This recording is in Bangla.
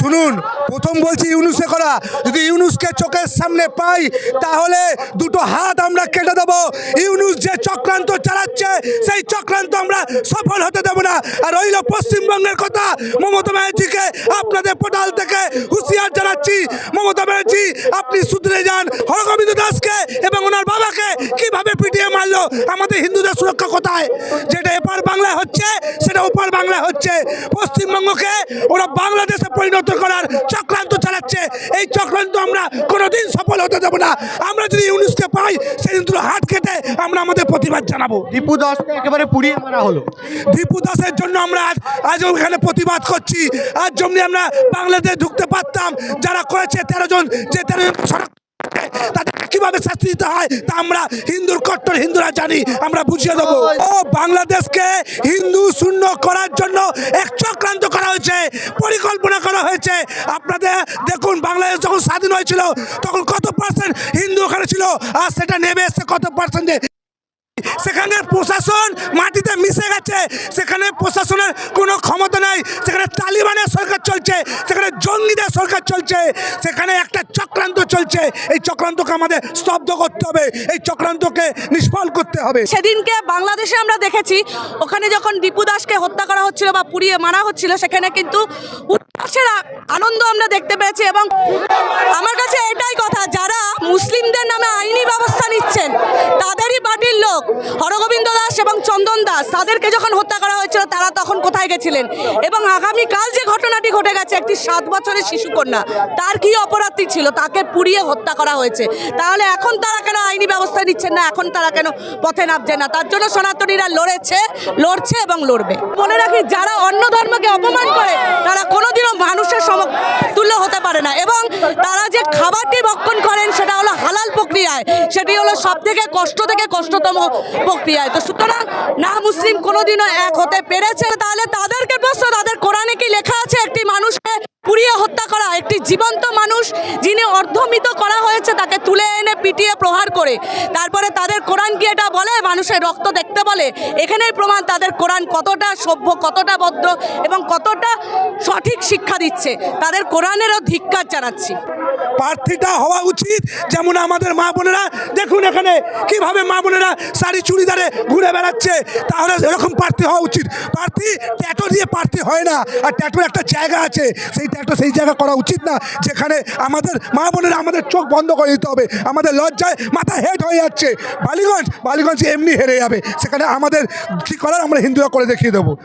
শুনুন, প্রথম বলছি ইউনুসে করা। যদি ইউনুসকে চোখের সামনে পাই, তাহলে দুটো হাত আমরা কেটে দেবো। ইউনুস যে চক্রান্ত চালাচ্ছে, সেই চক্রান্ত আমরা সফল হতে দেবো না। আর রইল পশ্চিমবঙ্গের কথা, মমতা ব্যানার্জিকে আপনাদের পোর্টাল থেকে হুঁশিয়ার জানাচ্ছি। মমতা ব্যানার্জি, আপনি সুধরে যান হরগোবিন্দ দাসকে এবং ওনার বাবাকে। কীভাবে পিটিয়ে মারলো? আমাদের হিন্দুদের সুরক্ষা কোথায়? যেটা এপার বাংলা হচ্ছে, সেটা ওপার বাংলা হচ্ছে। পশ্চিমবঙ্গকে ওরা বাংলাদেশে পরিণত করার চক্রান্ত চালাচ্ছে। এই চক্রান্ত আমরা কোনোদিন সফল হতে দেবো না। আমরা যদি ইউনুসকে পাই সেদিন দুটো হাত কেটে আমরা আমাদের প্রতিবাদ জানাব। দীপু দাসকে একেবারে পুড়িয়ে মারা হলো। দীপু দাসের জন্য আমরা আজ আজ ওখানে প্রতিবাদ করছি। আজ যেমনি আমরা বাংলাদেশে ঢুকতে পারতাম যারা করেছে তেরো জন যে তেরো জন তাদের কীভাবে হয় তা আমরা হিন্দুর কট্টর হিন্দুরা জানি আমরা বুঝিয়ে দেবো। ও বাংলাদেশকে হিন্দু শূন্য করার জন্য এক চক্রান্ত করা হয়েছে পরিকল্পনা করা হয়েছে। আপনাদের দেখুন বাংলাদেশ যখন স্বাধীন হয়েছিল তখন কত পার্সেন্ট হিন্দু ওখানে ছিল? আর সেটা নেমে এসছে কত পার্সেন্টে সেখানে প্রশাসন মাটিতে মিশে গেছে সেখানে প্রশাসনের কোনো ক্ষমতা নাই সেখানে তালিবানের সরকার চলছে সেখানে জঙ্গিদের সরকার চলছে, সেখানে একটা চক্রান্ত চলছে। এই চক্রান্তকে আমাদের স্তব্ধ করতে হবে, এই চক্রান্তকে নিষ্ফল করতে হবে। সেদিনকে বাংলাদেশে আমরা দেখেছি, ওখানে যখন দীপু দাসকে হত্যা করা হচ্ছিল বা পুড়িয়ে মারা হচ্ছিল, সেখানে কিন্তু আ- আনন্দ আমরা দেখতে পেয়েছি এবং আমার কাছে এটাই কথা, যারা মুসলিমদের নামে আইনি ব্যবস্থা নিচ্ছেন, তাদেরই পার্টির লোক হরগোবিন্দ দাস এবং চন্দন দাস, তাদেরকে যখন হত্যা করা হয়েছিল তারা তখন কোথায় গেছিলেন? এবং আগামীকাল যে ঘটনাটি ঘটে গেছে, একটি সাত বছরের শিশুকন্যা, তার কি অপরাধী ছিল? তাকে পুড়িয়ে হত্যা করা হয়েছে। তাহলে এখন তারা কেন আইনি ব্যবস্থা নিচ্ছেন না? এখন তারা কেন পথে নামছে না? তার জন্য সনাতনীরা লড়েছে, লড়ছে এবং লড়বে। বলে রাখি, যারা অন্য ধর্মকে অপমান করে, তারা কোনোদিনও মানুষের সম তুল্য হতে পারে না। এবং তারা যে খাবারটি ভক্ষণ করেন সেটা হলো হালাল প্রক্রিয়ায়। সেটি হলো সব থেকে কষ্ট থেকে কষ্টতম প্রক্রিয়ায়। তো সুতরাং না মুসলিম কোনোদিনও এক হতে পেরেছে। তাহলে তাদেরকে প্রশ্ন, তাদের কোরআনে কি লেখা আছে? একটি মানুষকে পুড়িয়ে হত্যা করা, একটি জীবন্ত মানুষ যিনি অর্ধমিত করা হয়েছে, তাকে তুলে এনে পিটিয়ে প্রহার করে। তারপরে তাদের কোরআন কি এটা বলে, মানুষের রক্ত দেখতে বলে। এখানেই প্রমাণ তাদের কোরআন কতটা সভ্য, কতটা ভদ্র এবং কতটা সঠিক শিক্ষা দিচ্ছে। তাদের কোরআনেরও ধিক্কার জানাচ্ছি। প্রার্থীটা হওয়া উচিত। যেমন আমাদের মা বোনেরা, দেখুন এখানে কীভাবে মা বোনেরা শাড়ি চুড়িদারে ঘুরে বেড়াচ্ছে। তাহলে এরকম প্রার্থী হওয়া উচিত। প্রার্থী ট্যাটো দিয়ে প্রার্থী হয় না। আর ট্যাটোর একটা জায়গা আছে। সেই ট্যাটো, সেই জায়গা করা উচিত না। যেখানে আমাদের মা বোনেরা আমাদের চোখ বন্ধ করে দিতে হবে। আমাদের লজ্জায় মাথা হেড হয়ে যাচ্ছে। বালিগঞ্জ বালিগঞ্জ এমনি হেরে যাবে। সেখানে আমাদের কী করার? আমরা হিন্দুরা করে দেখিয়ে দেবো।